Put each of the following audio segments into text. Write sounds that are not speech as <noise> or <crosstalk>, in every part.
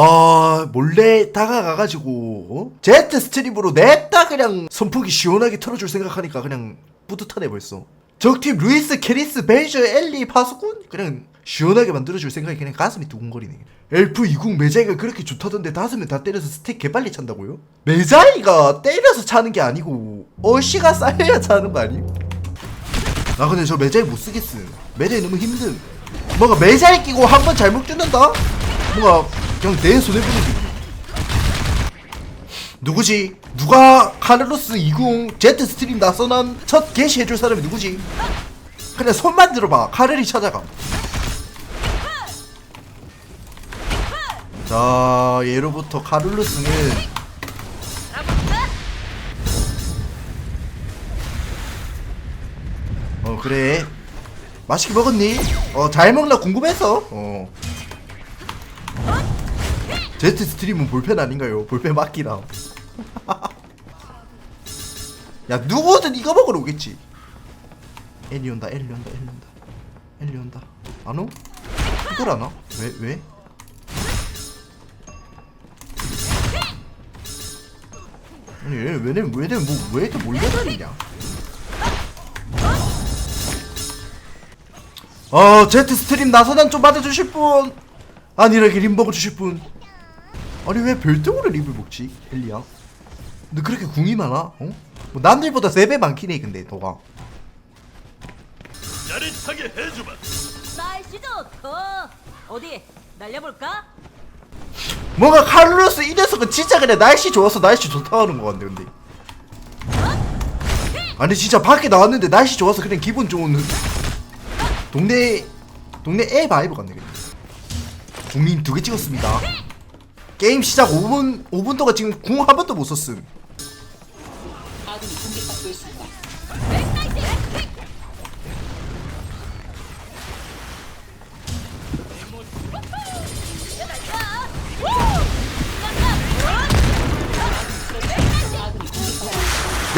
아 몰래 다가가가지고 어? 제트 스트림으로 냈다 그냥 선풍기 시원하게 틀어줄 생각하니까 그냥 뿌듯하네 벌써 적팀 루이스 캐리스 벨저 엘리 파수꾼 그냥 시원하게 만들어줄 생각이 그냥 가슴이 두근거리네 엘프 이국 메자이가 그렇게 좋다던데 다섯 명 다 때려서 스택 개빨리 찬다고요? 메자이가 때려서 차는 게 아니고 어시가 쌓여야 차는 거 아니에요? 아 근데 저 메자이 못 쓰겠음 메자이 너무 힘듦 뭔가 메자이 끼고 한 번 잘못 죽는다? 뭔가 그냥 내 손해 보는 기분 누구지? 누가 카를로스 20 제트 스트림 나서난 첫 게시해줄 사람이 누구지? 그냥 손만 들어봐 카를이 찾아가 자 예로부터 카를로스는 어 그래 맛있게 먹었니? 어 잘 먹나 궁금해서 어 제트 스트림은 볼펜 아닌가요? 볼펜 맞기랑 <laughs> 야 누구든 이거 먹으러 오겠지 엘리 온다 엘리 온다 엘리 온다 엘리 온다 안 오? 이걸 안 와? 왜? 왜? 아니 얘 왜냐면 왜냐면 뭐왜 이렇게 몰려다니냐 어 제트 스트림 나서난 좀 받아주실 분 아니라게 림 먹어주실 분 아니 왜 별똥으로 립을 먹지 엘리야 너 그렇게 궁이 많아? 어? 뭐 남들보다 3배 많긴 해 근데 너가 짜릿하게 해주마. 날씨 좋고 어디 날려볼까? 뭔가 카를로스 이 녀석은 진짜 그냥 날씨 좋아서 날씨 좋다 하는 거 같네 근데 아니 진짜 밖에 나왔는데 날씨 좋아서 그냥 기분 좋은 동네 동네 애 바이브 같네 그냥 국민 두 개 찍었습니다 게임 시작 5분 5분 동안 지금 궁 한 번도 못 썼음.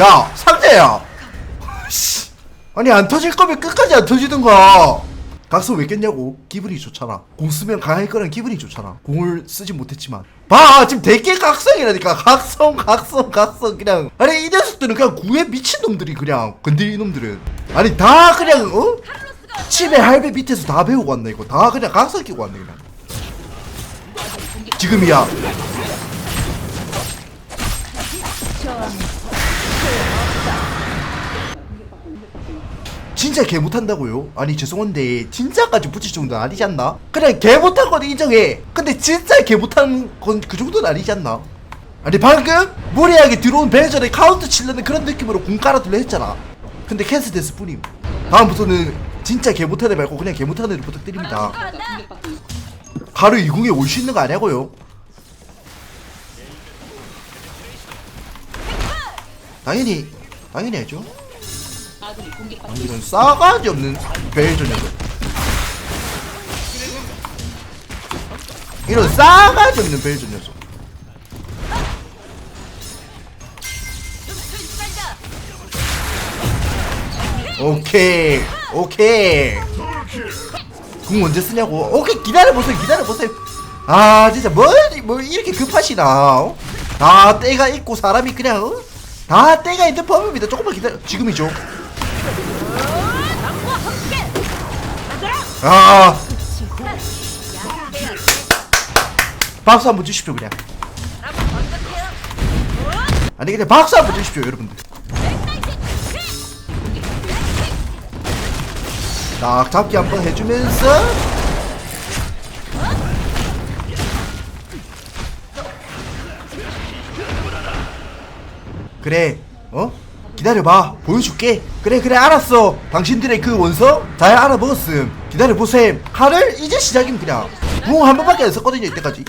야 상대야 씨. 아니 안 터질 거면 끝까지 안 터지든가 각성 왜 깼냐고. 기분이 좋잖아. 공 쓰면 강할 거란 기분이 좋잖아. 공을 쓰지 못했지만. 봐! 지금 대게 각성이라니까. 각성 각성 각성. 그냥. 아니 이 녀석들은 그냥 구에 미친 놈들이 그냥. 건드리 놈들은. 아니 다 그냥 어? 집에 할배 밑에서 다 배우고 왔네 이거. 다 그냥 각성 끼고 왔네 그냥. 지금이야 진짜 개 못한다고요? 아니 죄송한데 진짜까지 붙일 정도는 아니지 않나? 그냥 개 못한 건 인정해 근데 진짜 개 못한 건 그 정도는 아니지 않나? 아니 방금 무리하게 들어온 배전에 카운트 치려는 그런 느낌으로 공 깔아둘려 했잖아 근데 캔슬 됐을 뿐임 다음부터는 진짜 개 못한 애 말고 그냥 개 못한 애를 부탁드립니다. 가루 이궁에 올 수 있는 거 아냐고요? 당연히 당연히 해죠 이 공격받고 아니, 이런 싸가지 없는 벨저 녀석 이런 싸가지 없는 벨저 녀석 오케이 오케이. 궁 언제 쓰냐고. 오케이 기다려보세요 기다려보세요. 아 진짜 뭐, 뭐 이렇게 급하시나 어? 다 때가 있고 사람이 그냥 어? 다 때가 있는 법입니다. 조금만 기다려 지금이죠 아. 박수 한번 주십시오 그냥. 아니 그냥 박수 한번 주십시오 여러분들. 딱 잡기 한번 해주면서. 그래. 어? 기다려봐 보여줄게. 그래 그래 알았어. 당신들의 그 원서 잘 알아먹었음. 기다려보셈. 칼을 이제 시작임 그냥. 궁한 번밖에 안 썼거든요 이때까지.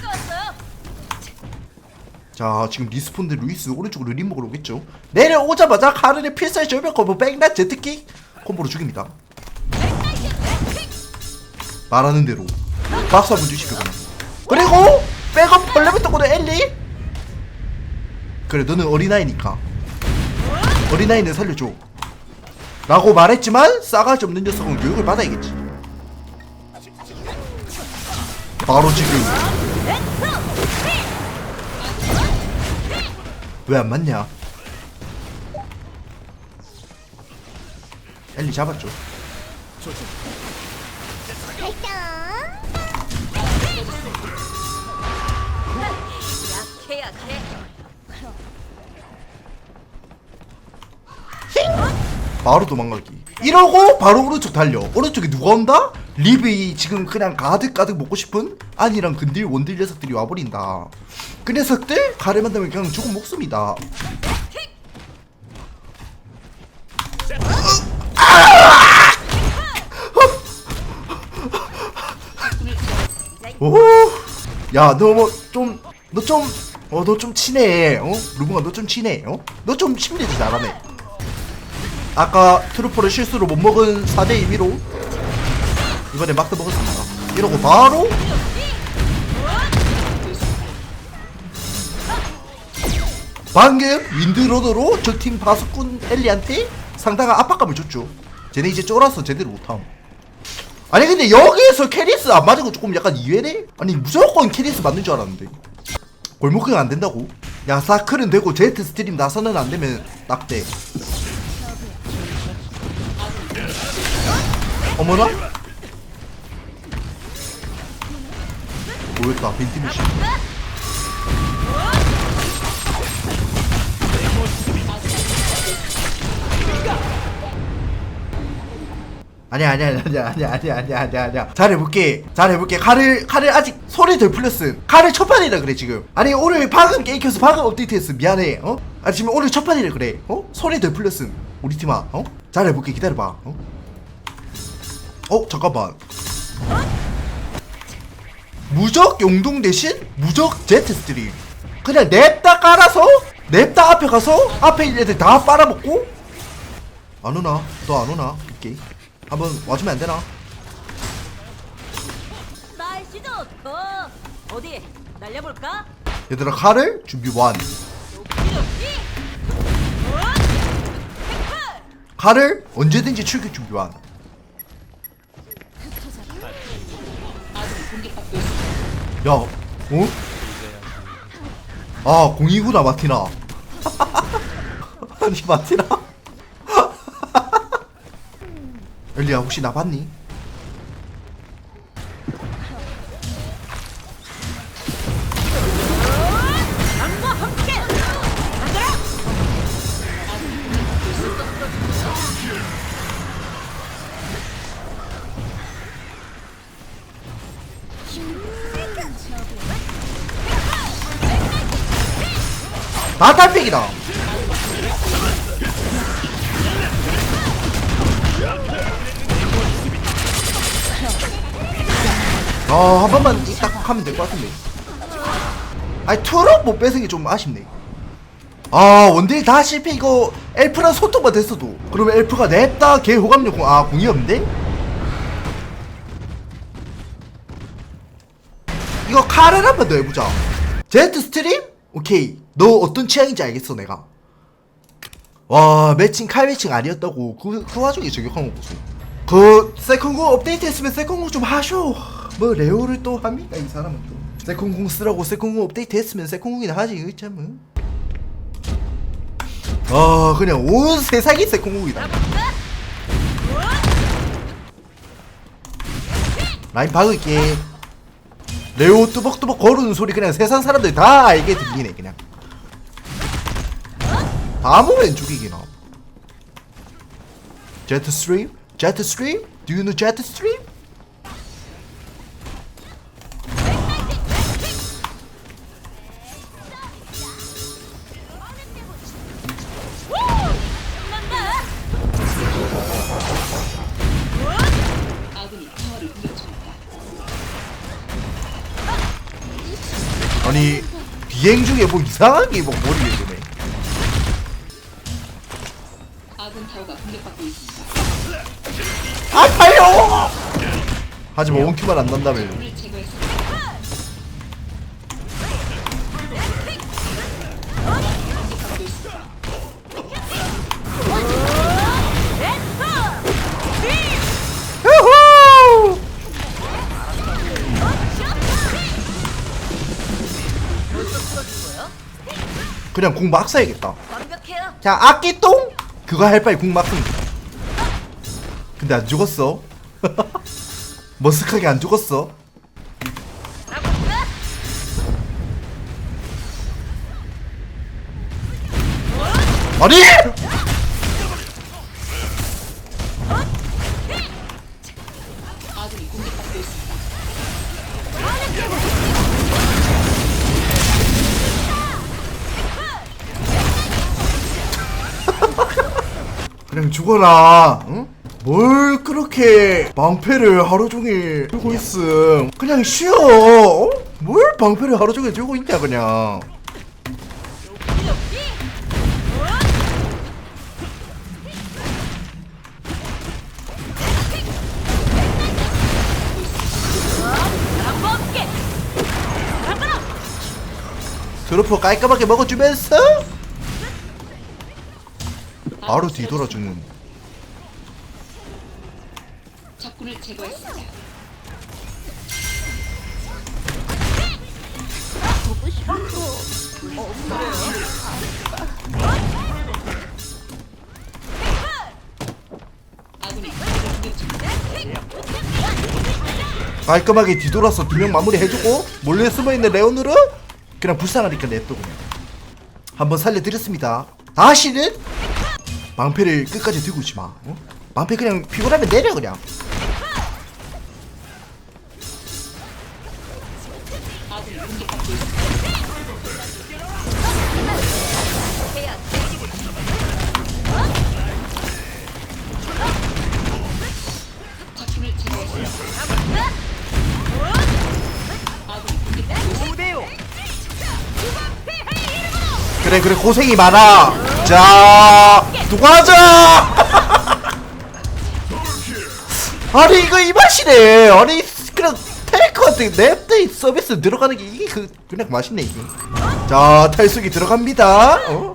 자 지금 리스폰드 루이스 오른쪽으로 림 먹으러 오겠죠? 내려오자마자 카르의 필살 절벽 콤보 백나 제트킥 콤보로 죽입니다. 말하는 대로 박수 한번 그냥. 그리고 백업 벌레부터 보는 엘리! 그래 너는 어린아이니까 어린아이는 살려줘. 라고 말했지만 싸가지 없는 녀석은 교육을 받아야겠지. 바로 지금. 왜 안 맞냐? 엘리 잡았죠. 바로 도망가기. 이러고 바로 오른쪽 달려. 오른쪽에 누가 온다? 리브이 지금 그냥 가득가득 먹고 싶은 안이랑 근딜 원딜 녀석들이 와버린다. 그 녀석들 가래 만나면 그냥 죽은 목숨이다. 오, 야, 너 뭐 좀, 너 좀, 어, 너 좀 친해, 어? 루붕아, 너좀 친해, 어? 너 좀 심리도 잘하네. 아까 트루퍼를 실수로 못 먹은 4대 2위로 이번에 막도 먹었습니다. 이러고 바로 방금 윈드로더로 저 팀 바수꾼 엘리한테 상당한 압박감을 줬죠. 쟤네 이제 쫄아서 제대로 못함. 아니 근데 여기에서 캐리스 안 맞은 거 조금 약간 이해네? 아니 무조건 캐리스 맞는 줄 알았는데 골목은 안 된다고? 야 사클은 되고 제트 스트림 나서는 안 되면 낙대 어머나? 뭐였다 벤티메시 아니야 아니야 아니야 아니야 아니야 아니야 아니야 아니야 잘해볼게 잘해볼게 칼을 칼을 아직 소리 덜 풀렸음 칼을 첫 판이라 그래 지금 아니 오늘 방금 게임 켜서 방금 업데이트했음 미안해 어? 아 지금 오늘 첫 판이라 그래 어? 소리 덜 풀렸음 우리 팀아 어? 잘해볼게 기다려봐 어? 어 잠깐만. 무적 용동 대신 무적 제트 스트림 그냥 냅다 깔아서 냅다 앞에 가서 앞에 있는 애들 다 빨아먹고. 안 오나? 너 안 오나? 오케이 한번 와주면 안 되나? 날씨 좋고. 어디 날려볼까? 얘들아 칼을 준비 완. 이렇게. 칼을 언제든지 출격 준비 완 아군이 공격받고 있습니다. 야, 어? 아, 공이구나, 마티나. <laughs> 아니, 마티나? <laughs> 엘리야, 혹시 나 봤니? 나 딸백이다. 아, 한 번만 딱 하면 될 것 같은데. 아니, 투럽 못 뺏은 게 좀 아쉽네. 아, 원딜 다 실패. 이거 엘프랑 소통만 됐어도. 그러면 엘프가 냈다. 걔 호감력 공, 아, 공이 없는데? 이거 칼을 한번 더 해보자. 제트 스트림? 오케이. 너 어떤 취향인지 알겠어, 내가. 와, 매칭 칼 매칭 아니었다고. 그, 그 와중에 저격한 거 보소. 그, 세컨공 업데이트 했으면 세컨공 좀 하쇼. 뭐, 레오를 또 합니까, 이 사람은 또. 세컨공 쓰라고 세컨공 업데이트 했으면 세컨공이나 하지, 이거 참. 아, 그냥 온 세상이 세컨공이다. 라인 박을게. 레오 뚜벅뚜벅 거르는 소리 그냥 세상 사람들 다 알게 들리네 그냥 다 보면 죽이기나 제트 스트림? 제트 스트림? Do you know 제트 스트림? 아니 비행 중에 뭐 이상하게 뭐 머리를 아파요! 하지만 원큐만 안. 후후! 그냥 궁막 써야겠다 완벽해요. 자 악기똥 그거 할 바에 궁 막으면 돼. 근데 안 죽었어 <laughs> 머쓱하게 안 죽었어? 아니. <laughs> 그냥 죽어라 응? 뭘 그렇게 방패를 하루 종일 들고 있음? 그냥 쉬어. 어? 뭘 방패를 하루 종일 들고 있냐 그냥. 드로프 깔끔하게 먹어주면서? 바로 뒤돌아주는 적군을 제거했습니다. 아군이 공격 중입니다. 깔끔하게 뒤돌아서 두 명 마무리 해주고 몰래 숨어있는 레오누르 그냥 불쌍하니까 냅둬 그냥 한번 살려드렸습니다 다시는 방패를 끝까지 들고 있지 마 어? 방패 그냥 피곤하면 내려 그냥 그래 그래 고생이 많아. 자 누가 하자! <laughs> 아니 이거 이 맛이네. 아니 그냥 테이크한테 냅데이 서비스 들어가는 게 이게 그 그냥 맛있네 이게. 자 탈수기 들어갑니다. 어?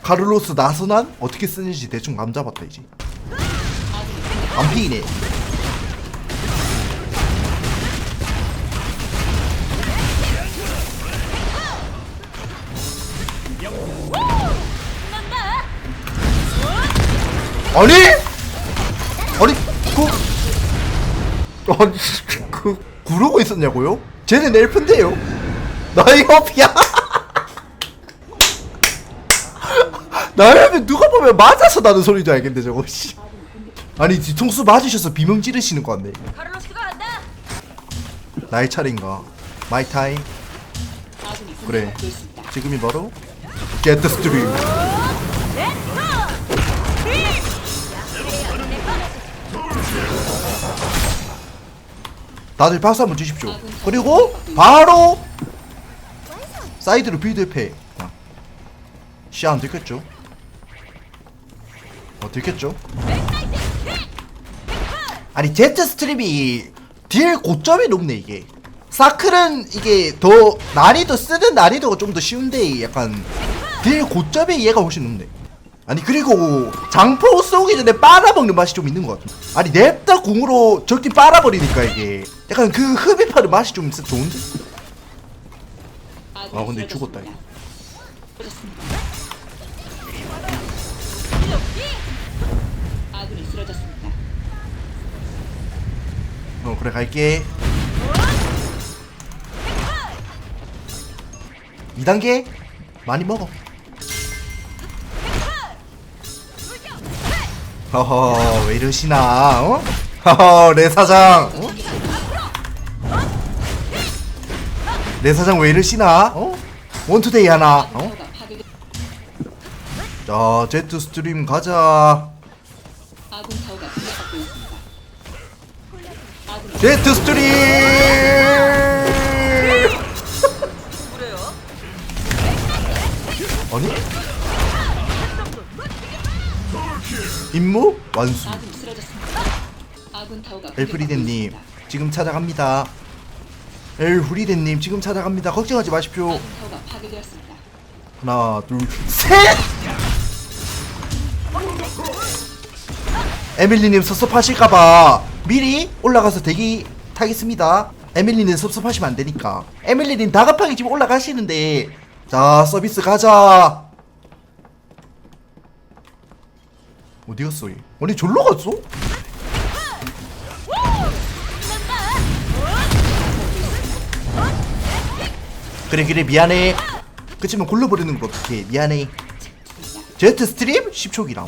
카를로스 나선한 어떻게 쓰는지 대충 감 잡았다 이제. 안 피이네 아니 아니 그 아니 그 구르고 있었냐고요? 쟤는 엘프인데요 나이 허피야 나라면 누가 보면 맞아서 나는 줄 알겠네 저거 씨. 아니 뒤통수 맞으셔서 비명 지르시는 거 같네. 나의 차례인가 마이 타임 그래. 지금이 바로 Get the stream 다들 박수 한번 주십시오. 그리고 바로 사이드로 빌드패. 시안 들켰죠? 어 들켰죠? 아니 제트 스트림이 딜 고점이 높네 이게. 사클은 이게 더 난이도 쓰는 난이도가 좀 더 쉬운데 약간 딜 고점이 얘가 훨씬 높네 아니 그리고 장포 쏘기 전에 빨아먹는 맛이 좀 있는 것 같아 아니 냅다 궁으로 적팀 빨아버리니까 이게 약간 그 흡입하는 맛이 좀 있어 좋은데? 아, 근데. 죽었다, 이거. 어 그래 갈게 2단계 많이 먹어 허허 왜 이러시나 어? 허허 레 사장 어? 레 사장 왜 이러시나 어? 원투데이 하나 어? 자 제트 스트림 가자 제트 스트림 임무 완수. 엘프리덴님. 지금 찾아갑니다. 엘후리덴님 지금 찾아갑니다. 걱정하지 마십시오. 하나 둘 셋! 에밀리님 섭섭하실까봐 미리 올라가서 대기 타겠습니다. 에밀리님 섭섭하시면 안 되니까. 에밀리님 다급하게 지금 올라가시는데. 자 서비스 가자 어디 갔어 얘 아니 졸로 갔어? 그래 그래 미안해. 그치만 골라버리는 거 어떡해 미안해. 제트 스트림? 10초기랑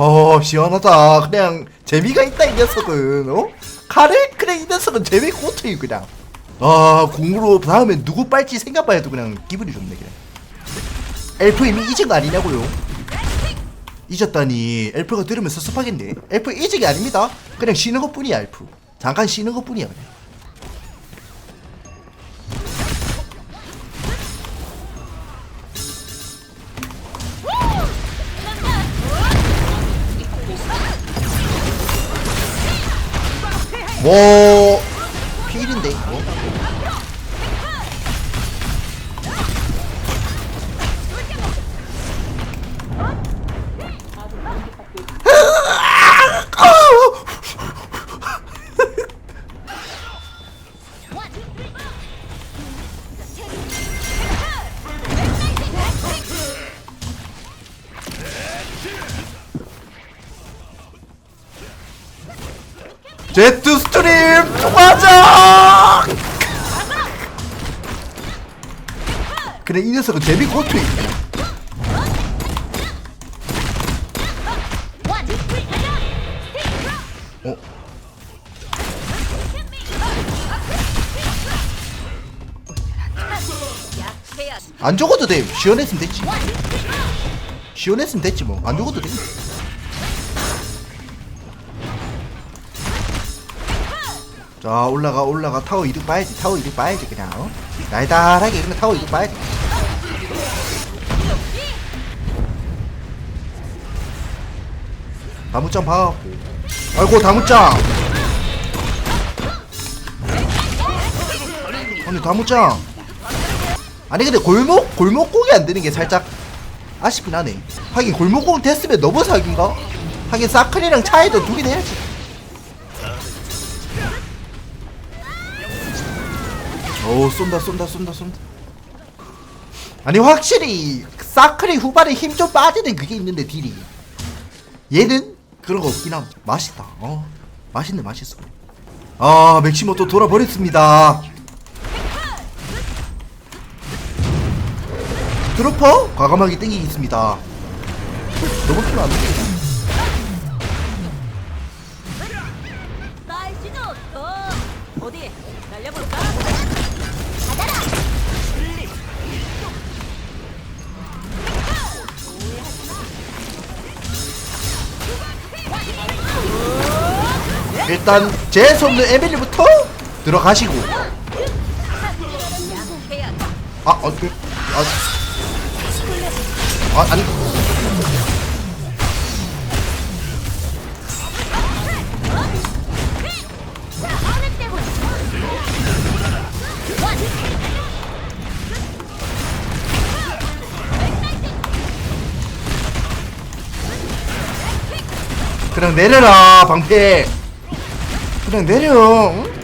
어 시원하다. 그냥 재미가 있다 이 녀석은. 어? 카레? 그래 이 녀석은 재미 꼬투이 그냥. 아 공으로 다음에 누구 빨지 생각만 해도 그냥 기분이 좋네 그냥. 엘프 이미 잊은 거 아니냐고요? 잊었다니. 엘프가 들으면 섭섭하겠네. 엘프 잊은 게 아닙니다. 그냥 쉬는 것 뿐이야 엘프. 잠깐 쉬는 것 뿐이야 그냥 뭐 필인데 이거 그래 이 녀석은 데뷔 고투이 어? 안 죽어도 돼. 시원했으면 됐지. 시원했으면 됐지 뭐안 죽어도 돼. 자 올라가 올라가. 타워 이득 봐야지. 타워 이득 봐야지 그냥 어? 날달하게 그냥 타워 이득 봐야지 다무짱 봐갖고 아이고 다무짱. 아니 다무짱. 아니 근데 골목 골목곡이 안 되는 게 살짝 아쉽긴 하네. 하긴 골목곡 됐으면 너무 사기인가? 하긴 사클이랑 차이도 두개 내야지. 오 쏜다 쏜다 쏜다 쏜다. 아니 확실히 사클이 후반에 힘 좀 빠지는 그게 있는데 딜이. 얘는 그런 거 없긴 함. 맛있다. 어. 맛있네 맛있어. 아 맥시모 또 돌아버렸습니다. 드로퍼? 과감하게 땡기겠습니다. 너무 필요 안 돼. 일단 재수 없는 에밀리부터 들어가시고. 아, 어, 그, 아, 아, 아니. 그냥 내려라, 방패. 그냥 내려. 응?